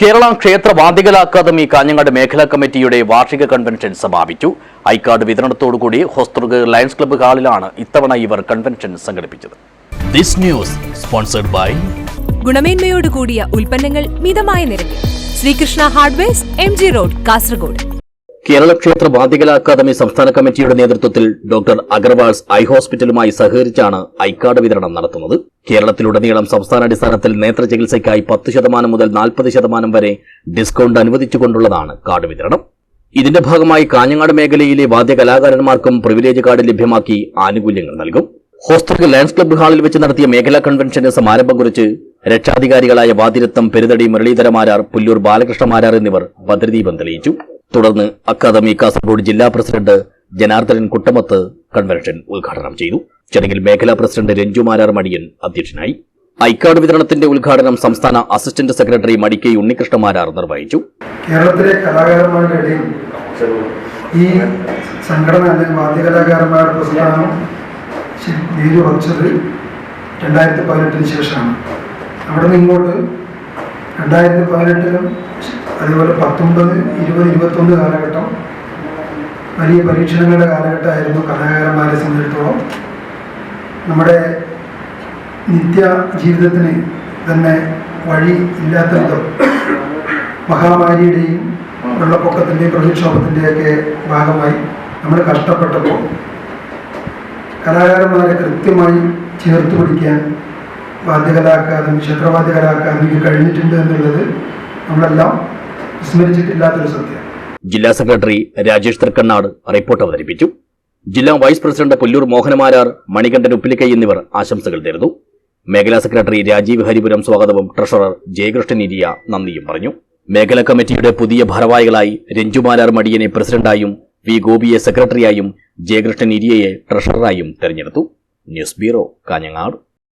കേരള ക്ഷേത്ര വാദ്യകല അക്കാദമി കാഞ്ഞങ്ങാട് മേഖലാ കമ്മിറ്റിയുടെ വാർഷിക കൺവെൻഷൻ സമാപിച്ചു. ഐക്കാർഡ് വിതരണത്തോടുകൂടി ഹോസ്തുർഗ് ലയൺസ് ക്ലബ്ബ് ഹാളിലാണ് ഇത്തവണ ഇവർ കൺവെൻഷൻ സംഘടിപ്പിച്ചത്. ദിസ് ന്യൂസ് സ്പോൺസർഡ് ബൈ ഗുണമേന്മയോട് കൂടിയ ഉൽപ്പന്നങ്ങൾ മിതമായ നിരക്കിൽ. Srikrishna hardware M G road Kasaragod. Kerala ക്ഷേത്ര വാതികല അക്കാദമി സംസ്ഥാന കമ്മിറ്റിയുടെ നേതൃത്വത്തിൽ ഡോക്ടർ അഗർവാൾസ് ഐ ഹോസ്പിറ്റലുമായി സഹകരിച്ചാണ് ഐക്കാർഡ് വിതരണം നടത്തുന്നത്. കേരളത്തിലുടനീളം സംസ്ഥാനാടിസ്ഥാനത്തിൽ നേത്ര ചികിത്സയ്ക്കായി പത്ത് ശതമാനം മുതൽ നാൽപ്പത് ശതമാനം വരെ ഡിസ്കൌണ്ട് അനുവദിച്ചുകൊണ്ടുള്ളതാണ് കാർഡ് വിതരണം. ഇതിന്റെ ഭാഗമായി കാഞ്ഞങ്ങാട് മേഖലയിലെ വാദ്യകലാകാരന്മാർക്കും പ്രിവിലേജ് കാർഡ് ലഭ്യമാക്കി ആനുകൂല്യങ്ങൾ നൽകും. ഹോസ്റ്റൽ ലയൺസ് ക്ലബ്ബ് ഹാളിൽ വെച്ച് നടത്തിയ മേഖലാ കൺവെൻഷന് സമാരംഭം കുറിച്ച് രക്ഷാധികാരികളായ വാതിരത്തം പെരുതടി മുരളീധരമാരാർ പുല്ലൂർ ബാലകൃഷ്ണമാരാർ എന്നിവർ ഭദ്രദീപം തെളിയിച്ചു. തുടർന്ന് അക്കാദമി കാസർഗോഡ് ജില്ലാ പ്രസിഡന്റ് ജനാർദ്ദനൻ കുട്ടമത്ത് കൺവെൻഷൻ ഉദ്ഘാടനം ചെയ്തു. ചടങ്ങിൽ മേഖലാ പ്രസിഡന്റ് രഞ്ജുമാരാർ മടിയൻ അധ്യക്ഷനായി. ഐക്കാർഡ് വിതരണത്തിന്റെ ഉദ്ഘാടനം സംസ്ഥാന അസിസ്റ്റന്റ് സെക്രട്ടറി മടിക്കൈ ഉണ്ണികൃഷ്ണമാരാർ നിർവഹിച്ചു. കേരളത്തിലെ കലാകാരന്മാരുടെ ഇടയിൽ ഈ സംഘടന അല്ലെങ്കിൽ വാദ്യകലാകാരന്മാരുടെ പ്രസ്ഥാനം ശരി- വേരുറച്ചത് രണ്ടായിരത്തി പതിനെട്ടിന് ശേഷമാണ്. അവിടെ നിന്ന് ഇങ്ങോട്ട് രണ്ടായിരത്തി പതിനെട്ടിലും അതുപോലെ പത്തൊമ്പത് ഇരുപത് ഇരുപത്തൊന്ന് കാലഘട്ടം. വലിയ പരീക്ഷണങ്ങളുടെ കാലഘട്ടമായിരുന്നു കലാകാരന്മാരെ സംബന്ധിച്ചിടത്തോളം നമ്മുടെ നിത്യ ജീവിതത്തിന് തന്നെ വഴി ഇല്ലാത്ത വിധം മഹാമാരിയുടെയും വെള്ളപ്പൊക്കത്തിന്റെയും പ്രതിക്ഷോഭത്തിന്റെയൊക്കെ ഭാഗമായി നമ്മൾ കഷ്ടപ്പെട്ടപ്പോൾ കലാകാരന്മാരെ കൃത്യമായി ചേർത്ത് പിടിക്കാൻ വാദ്യകലാ അക്കാദമി ക്ഷേത്രവാദ്യകലാ അക്കാദമിക്ക് കഴിഞ്ഞിട്ടുണ്ട് എന്നുള്ളത് നമ്മളെല്ലാം വിസ്മരിച്ചിട്ടില്ലാത്തൊരു സത്യം ജില്ലാ സെക്രട്ടറി രാജേഷ് തൃക്കണ്ണാട് റിപ്പോർട്ട് അവതരിപ്പിച്ചു. ജില്ലാ വൈസ് പ്രസിഡന്റ് പുല്ലൂർ മോഹനമാരാർ മണികണ്ഠൻ ഉപ്പിലിക്കൈ എന്നിവർ ആശംസകൾ നേർന്നു. മേഖലാ സെക്രട്ടറി രാജീവ് ഹരിപുരം സ്വാഗതവും ട്രഷറർ ജയകൃഷ്ണൻ ഇരിയ നന്ദിയും പറഞ്ഞു. മേഖലാ കമ്മിറ്റിയുടെ പുതിയ ഭാരവാഹികളായി രഞ്ജുമാരാർ മടിയനെ പ്രസിഡന്റായും വി ഗോപിയെ സെക്രട്ടറിയായും ജയകൃഷ്ണൻ ഇരിയയെ ട്രഷററായും തെരഞ്ഞെടുത്തു. News bureau Kanhangad.